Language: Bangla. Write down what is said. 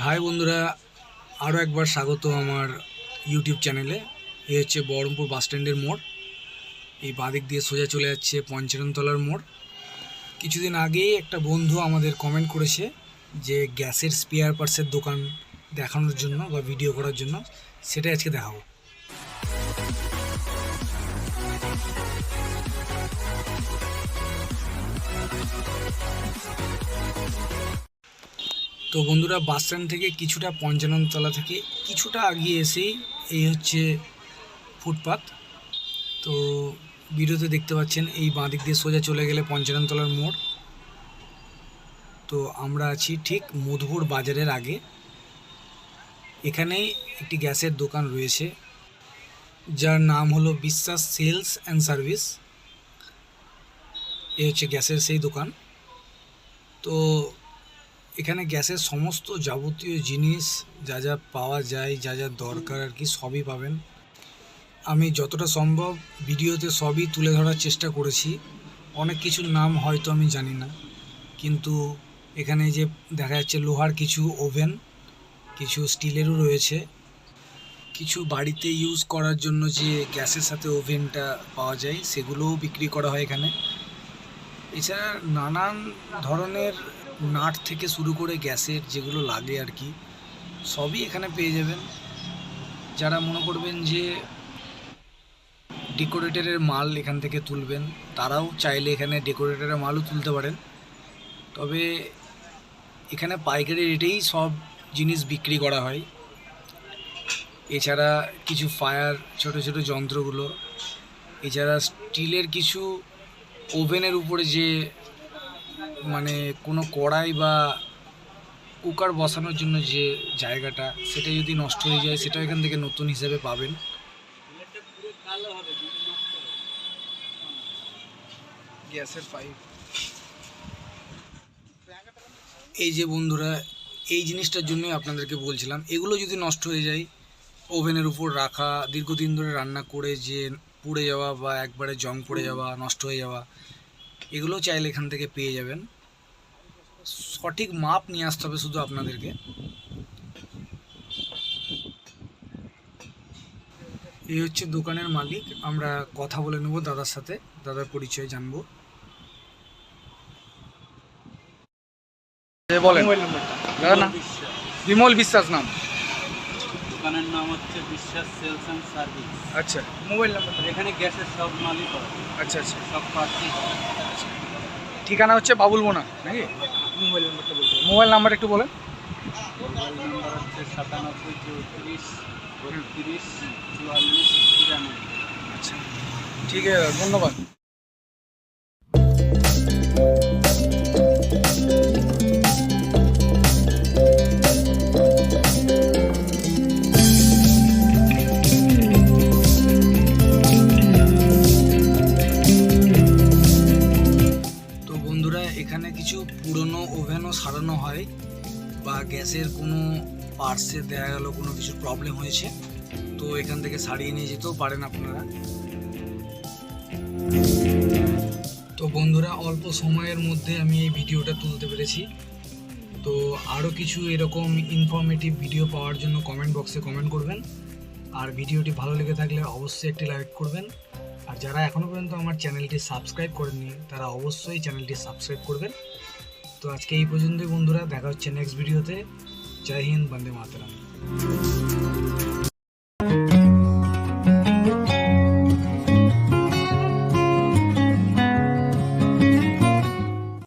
হাই বন্ধুরা আরও একবার স্বাগত আমার ইউটিউব চ্যানেলে এ। হচ্ছে বহরমপুর বাসস্ট্যান্ডের মোড়। এই বাদিক দিয়ে সোজা চলে যাচ্ছে পঞ্চাননতলার মোড়। কিছুদিন আগেই একটা বন্ধু আমাদের কমেন্ট করেছে যে গ্যাসের স্পেয়ার পার্টসের দোকান দেখানোর জন্য বা ভিডিও করার জন্য। সেটাই আজকে দেখাবো। তো বন্ধুরা, বাস স্ট্যান্ড থেকে কিছুটা পঞ্চাননতলা থেকে কিছুটা আগিয়ে এসেই এই হচ্ছে ফুটপাত। তো ভিডিওতে দেখতে পাচ্ছেন, এই বাঁ দিক দিয়ে সোজা চলে গেলে পঞ্চাননতলার মোড়। তো আমরা আছি ঠিক মধুপুর বাজারের আগে। এখানেই একটি গ্যাসের দোকান রয়েছে, যার নাম হলো বিশ্বাস সেলস অ্যান্ড সার্ভিস। এ হচ্ছে গ্যাসের সেই দোকান। তো এখানে গ্যাসের সমস্ত যাবতীয় জিনিস যা যা পাওয়া যায়, যা যা দরকার আর কি, সবই পাবেন। আমি যতটা সম্ভব ভিডিওতে সবই তুলে ধরার চেষ্টা করেছি। অনেক কিছুর নাম হয়তো আমি জানি না, কিন্তু এখানে যে দেখা যাচ্ছে লোহার কিছু ওভেন, কিছু স্টিলেরও রয়েছে। কিছু বাড়িতে ইউজ করার জন্য যে গ্যাসের সাথে ওভেনটা পাওয়া যায়, সেগুলোও বিক্রি করা হয় এখানে। এছাড়া নানান ধরনের নাট থেকে শুরু করে গ্যাসের যেগুলো লাগে আর কি, সবই এখানে পেয়ে যাবেন। যারা মনে করবেন যে ডেকোরেটরের মাল এখান থেকে তুলবেন, তারাও চাইলে এখানে ডেকোরেটরের মালও তুলতে পারেন। তবে এখানে পাইকারি রেটেই সব জিনিস বিক্রি করা হয়। এছাড়া কিছু ফায়ার, ছোট ছোট যন্ত্রগুলো, এছাড়া স্টিলের কিছু ওভেনের উপরে যে মানে কোনো কড়াই বা কুকার বসানোর জন্য যে জায়গাটা, সেটা যদি নষ্ট হয়ে যায় সেটাও এখান থেকে নতুন হিসেবে পাবেন। গ্যাসের এই যে বন্ধুরা, এই জিনিসটার জন্যই আপনাদেরকে বলছিলাম, এগুলো যদি নষ্ট হয়ে যায়, ওভেনের উপর রাখা, দীর্ঘদিন ধরে রান্না করে যে পুড়ে যাওয়া বা একবারে জং পড়ে যাওয়া নষ্ট হয়ে যাওয়া এগুলো চাইলে এখান থেকে পেয়ে যাবেন। সঠিক মাপ নিয়ে আসতে হবে শুধু আপনাদেরকে। এই হচ্ছে দোকানের মালিক। আমরা কথা বলে নেব দাদার সাথে। দাদার পরিচয় জানব। বলেন? বিমল বিশ্বাস নাম। দোকানের নাম হচ্ছে বিশ্বাস সেলস অ্যান্ড সার্ভিস। আচ্ছা। মোবাইল নাম্বারটা এখানে গ্যাসের সব মালই পাওয়া যায়, আচ্ছা আচ্ছা। সব পাওয়া ঠিকানা হচ্ছে বাবুল বোনা নাকি? মোবাইল নাম্বারটা বলতে হবে। মোবাইল নাম্বার একটু বলেন। মোবাইল নাম্বার হচ্ছে সাতানব্বই চৌত্রিশ বত্রিশ চুয়াল্লিশ তিরানব্বই। আচ্ছা। ঠিক আছে ধন্যবাদ। এখানে কিছু পুরনো ওভেনও সারানো হয় বা গ্যাসের কোনো পার্টসে দেখা গেল কোনো কিছু প্রবলেম হয়েছে, তো এখান থেকে সারিয়ে নিয়ে যেতেও পারেন আপনারা। তো বন্ধুরা, অল্প সময়ের মধ্যে আমি এই ভিডিওটা তুলতে পেরেছি। তো আরও কিছু এরকম ইনফরমেটিভ ভিডিও পাওয়ার জন্য কমেন্ট বক্সে কমেন্ট করবেন। আর ভিডিওটি ভালো লেগে থাকলে অবশ্যই একটি লাইক করবেন। আর যারা এখনও পর্যন্ত আমার চ্যানেলটি সাবস্ক্রাইব করেননি, তারা অবশ্যই চ্যানেলটি সাবস্ক্রাইব করবেন। তো আজকে এই পর্যন্তই বন্ধুরা, দেখা হচ্ছে নেক্সট ভিডিওতে জয় হিন্দ, বন্দে মাতরম।